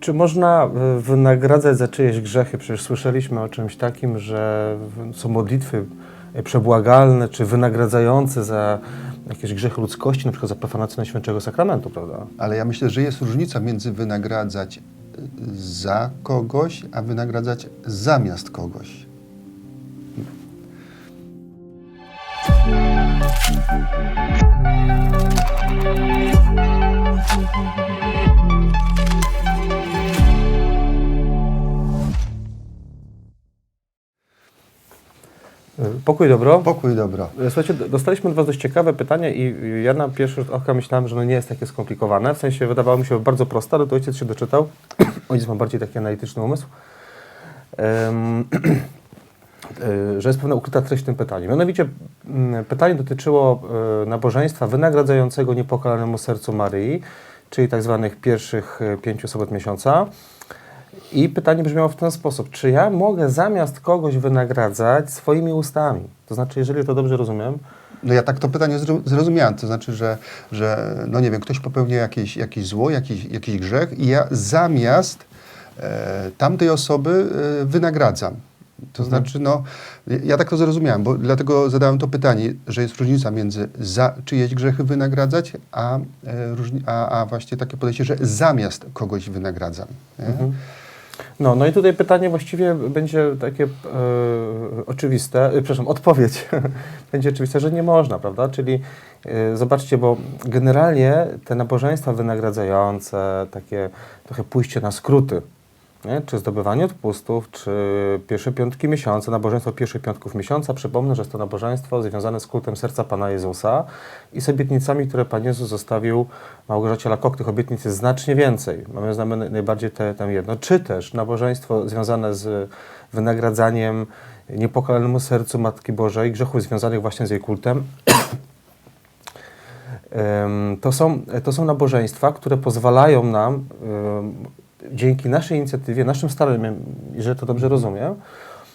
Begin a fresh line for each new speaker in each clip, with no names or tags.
Czy można y, wynagradzać za czyjeś grzechy? Przecież słyszeliśmy o czymś takim, że są modlitwy y, przebłagalne, czy wynagradzające za jakieś grzechy ludzkości, na przykład za profanację Najświętszego Sakramentu, prawda?
Ale ja myślę, że jest różnica między wynagradzać y, za kogoś, a wynagradzać zamiast kogoś.
Pokój dobro.
Pokój dobro.
Słuchajcie, dostaliśmy od Was dość ciekawe pytanie i i ja na pierwszy rzut oka myślałem, że no nie jest takie skomplikowane. W sensie wydawało mi się bardzo proste, ale to ojciec się doczytał. Ojciec ma bardziej taki analityczny umysł. E, że jest pewna ukryta treść w tym pytaniu. Mianowicie mm, pytanie dotyczyło e, nabożeństwa wynagradzającego niepokalanemu sercu Maryi, czyli tak zwanych pierwszych e, pięciu sobot miesiąca. I pytanie brzmiało w ten sposób, czy ja mogę zamiast kogoś wynagradzać swoimi ustami? To znaczy, jeżeli to dobrze rozumiem,
No ja tak to pytanie zro- zrozumiałem, to znaczy, że, że no nie wiem, ktoś popełnia jakieś, jakieś zło, jakiś, jakiś grzech i ja zamiast e, tamtej osoby e, wynagradzam. To znaczy, no, ja tak to zrozumiałem, bo dlatego zadałem to pytanie, że jest różnica między za czyjeś grzechy wynagradzać, a, e, różni, a, a właśnie takie podejście, że zamiast kogoś wynagradzam.
No, no i tutaj pytanie właściwie będzie takie e, oczywiste, e, przepraszam, odpowiedź będzie oczywista, że nie można, prawda? Czyli e, zobaczcie, bo generalnie te nabożeństwa wynagradzające, takie trochę pójście na skróty, nie? czy zdobywanie odpustów, czy pierwsze piątki miesiąca, nabożeństwo pierwszych piątków miesiąca. Przypomnę, że jest to nabożeństwo związane z kultem serca Pana Jezusa i z obietnicami, które Pan Jezus zostawił Małgorzacie Lakok. Tych obietnic jest znacznie więcej. Mamy znamy naj- najbardziej te, tę jedno. Czy też nabożeństwo związane z wynagradzaniem niepokalanemu sercu Matki Bożej, grzechów związanych właśnie z jej kultem. Em, To są, to są nabożeństwa, które pozwalają nam dzięki naszej inicjatywie, naszym staraniom, jeżeli to dobrze rozumiem,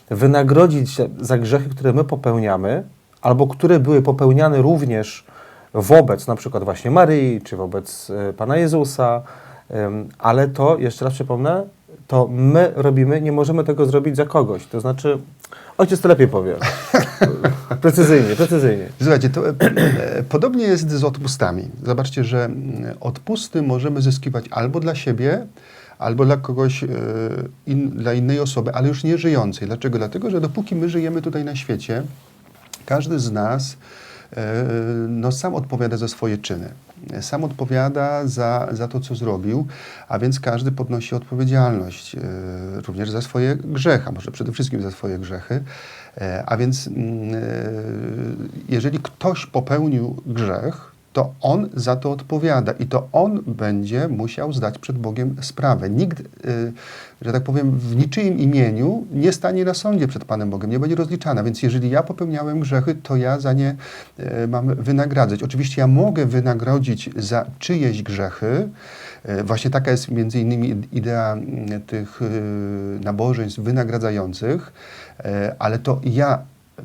wynagrodzić za grzechy, które my popełniamy, albo które były popełniane również wobec na przykład właśnie Maryi, czy wobec e, Pana Jezusa, ale to, jeszcze raz przypomnę, to my robimy, nie możemy tego zrobić za kogoś. To znaczy, ojciec to lepiej powie. precyzyjnie, precyzyjnie.
Słuchajcie, to e, e, podobnie jest z odpustami. Zobaczcie, że mm, odpusty możemy zyskiwać albo dla siebie, albo dla kogoś, e, in, dla innej osoby, ale już nie żyjącej. Dlaczego? Dlatego, że dopóki my żyjemy tutaj na świecie, każdy z nas e, no, sam odpowiada za swoje czyny. Sam odpowiada za, za to, co zrobił, a więc każdy podnosi odpowiedzialność e, również za swoje grzechy, a może przede wszystkim za swoje grzechy. A więc mm, jeżeli ktoś popełnił grzech, to on za to odpowiada i to on będzie musiał zdać przed Bogiem sprawę. Nikt, e, że tak powiem, w niczyim imieniu nie stanie na sądzie przed Panem Bogiem, nie będzie rozliczana. Więc jeżeli ja popełniałem grzechy, to ja za nie e, mam wynagradzać. Oczywiście ja mogę wynagrodzić za czyjeś grzechy. E, Właśnie taka jest między innymi idea mm, tych nabożeństw wynagradzających, ale to ja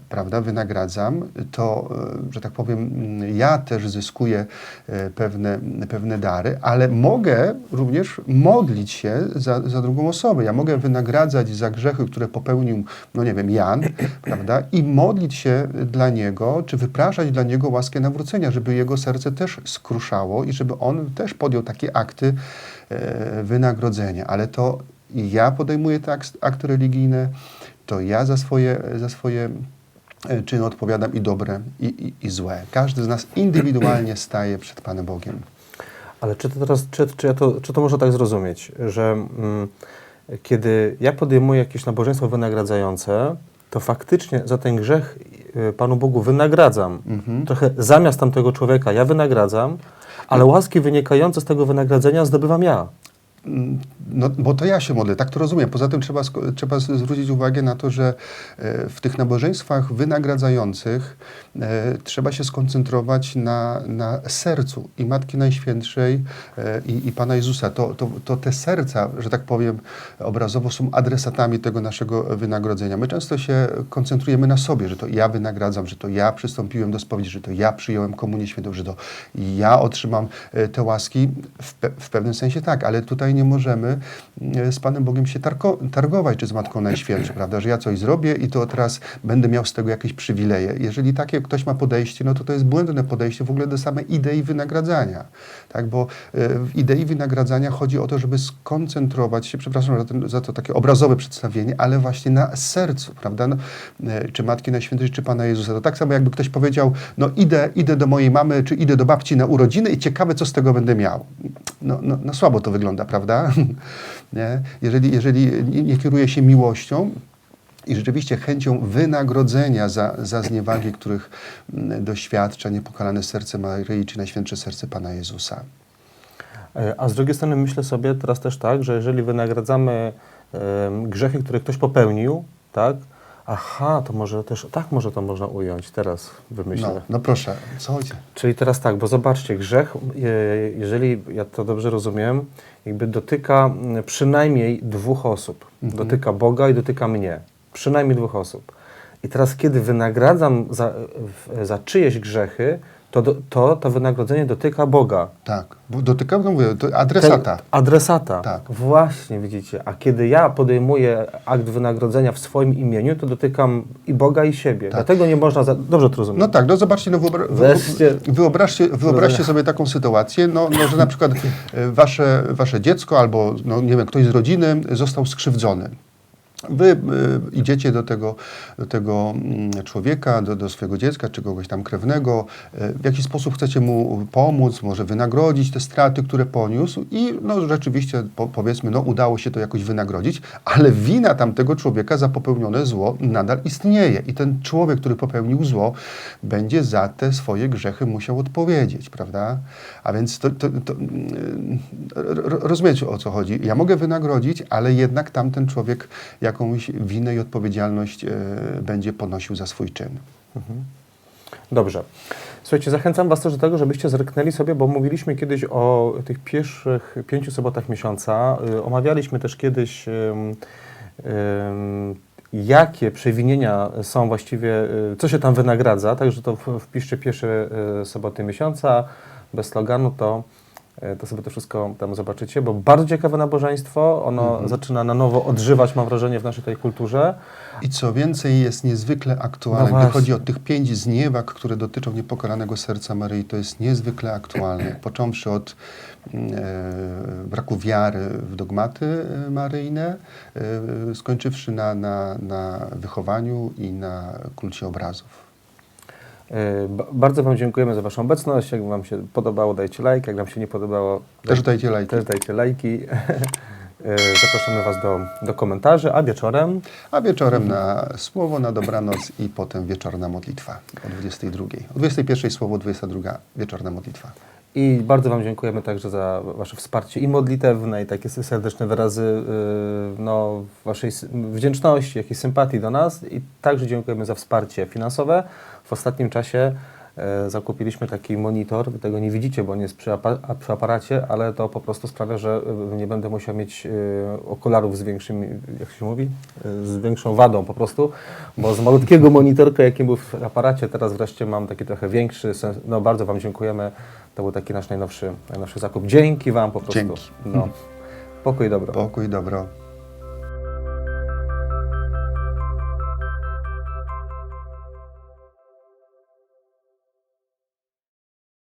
prawda, wynagradzam, to, e, że tak powiem, mm, ja też zyskuję e, pewne, pewne dary, ale mogę również modlić się za, za drugą osobę. Ja mogę wynagradzać za grzechy, które popełnił, no nie wiem, Jan, prawda, i modlić się dla niego, czy wypraszać dla niego łaskę nawrócenia, żeby jego serce też skruszało i żeby on też podjął takie akty e, wynagrodzenia. Ale to ja podejmuję te akty religijne, to ja za swoje, za swoje czyny odpowiadam i dobre, i, i, i złe. Każdy z nas indywidualnie staje przed Panem Bogiem.
Ale czy to teraz, czy, czy, ja to, czy to można tak zrozumieć, że mm, kiedy ja podejmuję jakieś nabożeństwo wynagradzające, to faktycznie za ten grzech y, Panu Bogu wynagradzam. Trochę zamiast tamtego człowieka ja wynagradzam, ale łaski wynikające z tego wynagrodzenia zdobywam ja.
Mm, No, bo to ja się modlę, tak to rozumiem. Poza tym trzeba, trzeba zwrócić uwagę na to, że e, w tych nabożeństwach wynagradzających e, trzeba się skoncentrować na, na sercu i Matki Najświętszej e, i, i Pana Jezusa. To, to, to te serca, że tak powiem obrazowo, są adresatami tego naszego wynagrodzenia. My często się koncentrujemy na sobie, że to ja wynagradzam, że to ja przystąpiłem do spowiedzi, że to ja przyjąłem komunię świętą, że to ja otrzymam te łaski. W, pe w pewnym sensie tak, ale tutaj nie możemy e, z Panem Bogiem się targować, czy z Matką Najświętszą, prawda, że ja coś zrobię i to teraz będę miał z tego jakieś przywileje. Jeżeli takie ktoś ma podejście, no to to jest błędne podejście w ogóle do samej idei wynagradzania, tak, bo e, w idei wynagradzania chodzi o to, żeby skoncentrować się, przepraszam za, ten, za to takie obrazowe przedstawienie, ale właśnie na sercu, prawda, no, e, czy Matki Najświętszej, czy Pana Jezusa. To tak samo jakby ktoś powiedział, no idę, idę do mojej mamy, czy idę do babci na urodziny i ciekawe, co z tego będę miał. No, no, no słabo to wygląda, prawda? nie? Jeżeli, jeżeli nie, kieruje się miłością, i rzeczywiście chęcią wynagrodzenia za, za zniewagi, których mm, doświadcza niepokalane serce Maryi czy Najświętsze Serce Pana Jezusa.
E, A z drugiej strony myślę sobie teraz też tak, że jeżeli wynagradzamy grzechy, które ktoś popełnił, tak? Aha, to może też, tak może to można ująć, teraz wymyślę.
No, no proszę, co chodzi?
Czyli teraz tak, bo zobaczcie, grzech, jeżeli ja to dobrze rozumiem, jakby dotyka mm, przynajmniej dwóch osób. Dotyka Boga i dotyka mnie. Przynajmniej dwóch osób. I teraz, kiedy wynagradzam za, za czyjeś grzechy, to, to to wynagrodzenie dotyka Boga.
Tak, bo dotykam, no mówię, to adresata.
Ten adresata.
Tak.
Właśnie, widzicie. A kiedy ja podejmuję akt wynagrodzenia w swoim imieniu, to dotykam i Boga, i siebie. Dlatego nie można... Za... Dobrze to rozumiem.
No tak, no zobaczcie, no wyobra-
Wreszcie.
wyobraźcie, wyobraźcie sobie taką sytuację, no, no, że na przykład e, wasze, wasze dziecko albo no, nie wiem, ktoś z rodziny został skrzywdzony. Wy y, idziecie do tego, do tego mm, człowieka, do, do swojego dziecka, czy kogoś tam krewnego, y, w jakiś sposób chcecie mu pomóc, może wynagrodzić te straty, które poniósł i no, rzeczywiście po, powiedzmy, no, udało się to jakoś wynagrodzić, ale wina tamtego człowieka za popełnione zło nadal istnieje i ten człowiek, który popełnił zło, będzie za te swoje grzechy musiał odpowiedzieć, prawda? A więc to, to, to, mm, ro- ro- rozumiecie o co chodzi. Ja mogę wynagrodzić, ale jednak tamten człowiek jakąś winę i odpowiedzialność e, będzie ponosił za swój czyn.
Dobrze. Słuchajcie, zachęcam Was też do tego, żebyście zerknęli sobie, bo mówiliśmy kiedyś o tych pierwszych pięciu sobotach miesiąca. Y, omawialiśmy też kiedyś, jakie przewinienia są właściwie, y, co się tam wynagradza. Także to wpiszcie pierwsze y, soboty miesiąca bez sloganu, to, to sobie to wszystko tam zobaczycie, bo bardzo ciekawe nabożeństwo. Ono zaczyna na nowo odżywać, mam wrażenie, w naszej tej kulturze.
I co więcej, jest niezwykle aktualne.
No
Gdy chodzi o tych pięć zniewag, które dotyczą niepokalanego serca Maryi, to jest niezwykle aktualne. Począwszy od mm, e, braku wiary w dogmaty e, maryjne, e, skończywszy na, na, na wychowaniu i na kulcie obrazów.
E, ba- Bardzo Wam dziękujemy za Waszą obecność. Jak Wam się podobało, dajcie like. Jak Wam się nie podobało,
Też
daj-
dajcie lajki.
też dajcie lajki. E, Zapraszamy Was do, do komentarzy, a wieczorem
A wieczorem na słowo, na dobranoc i potem wieczorna modlitwa o 22. O 21 słowo, 22 wieczorna modlitwa.
I bardzo Wam dziękujemy także za Wasze wsparcie i modlitewne, i takie serdeczne wyrazy e, no, Waszej wdzięczności, jak i sympatii do nas. I także dziękujemy za wsparcie finansowe. W ostatnim czasie zakupiliśmy taki monitor. Tego nie widzicie, bo on jest przy, przy aparacie, ale to po prostu sprawia, że e, nie będę musiał mieć e, okularów z większym, jak się mówi, E, z większą wadą po prostu, bo z malutkiego monitorka, jaki był w aparacie, teraz wreszcie mam taki trochę większy. Sens- No bardzo Wam dziękujemy. To był taki nasz najnowszy, najnowszy zakup. Dzięki Wam po prostu.
Dzięki.
No. Pokój dobro.
Pokój, dobro.